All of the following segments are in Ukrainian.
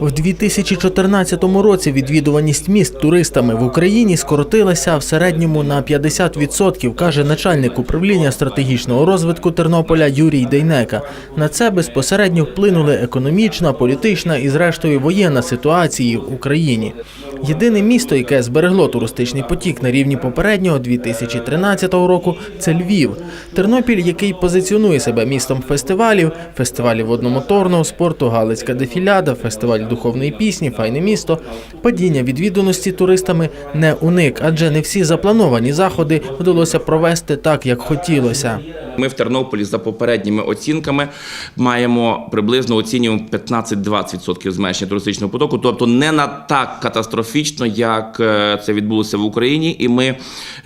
У 2014 році відвідуваність міст туристами в Україні скоротилася в середньому на 50%, каже начальник управління стратегічного розвитку Тернополя Юрій Дейнека. На це безпосередньо вплинули економічна, політична і, зрештою, воєнна ситуації в Україні. Єдине місто, яке зберегло туристичний потік на рівні попереднього 2013 року, це Львів. Тернопіль, який позиціонує себе містом фестивалів, фестивалів водномоторного спорту, Галицька дефіляда, фестиваль духовної пісні, файне місто. Падіння відвідуваності туристами не уник, адже не всі заплановані заходи вдалося провести так, як хотілося. Ми в Тернополі за попередніми оцінками маємо приблизно оцінюємо 15-20% зменшення туристичного потоку, тобто не на так катастрофічно, як е, це відбулося в Україні. І ми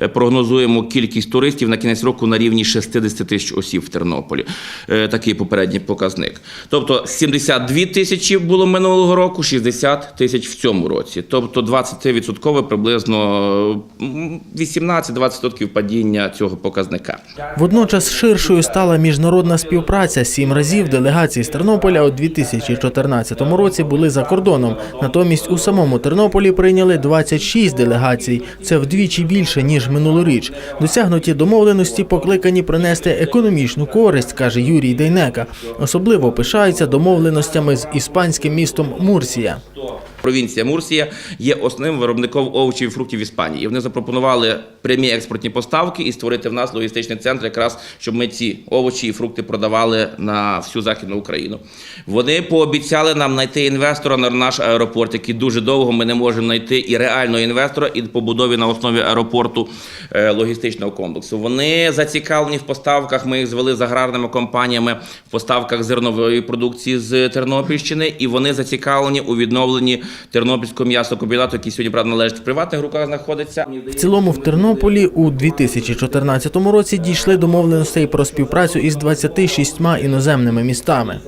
е, прогнозуємо кількість туристів на кінець року на рівні 60 тисяч осіб в Тернополі. Е, Такий попередній показник. Тобто 72 тисячі було минулого року, 60 тисяч в цьому році. Тобто 20% приблизно м, 18-20% падіння цього показника. Водночас ширшою стала міжнародна співпраця. Сім разів делегації з Тернополя у 2014 році були за кордоном. Натомість у самому Тернополі прийняли 26 делегацій. Це вдвічі більше ніж минулоріч. Досягнуті домовленості покликані принести економічну користь, каже Юрій Дейнека. Особливо пишається домовленостями з іспанським містом Мурсія. Провінція Мурсія є основним виробником овочів і фруктів в Іспанії. Вони запропонували прямі експортні поставки і створити в нас логістичний центр, якраз щоб ми ці овочі і фрукти продавали на всю західну Україну. Вони пообіцяли нам знайти інвестора на наш аеропорт, який дуже довго ми не можемо знайти і реального інвестора, і побудові на основі аеропорту е, логістичного комплексу. Вони зацікавлені в поставках. Ми їх звели з аграрними компаніями в поставках зернової продукції з Тернопільщини, і вони зацікавлені у відновленні тернопільського м'ясокомбінату, який сьогодні правда належить в приватних руках, знаходиться. В цілому в Тернополі у 2014 році дійшли домовленостей про співпрацю із 26 іноземними містами.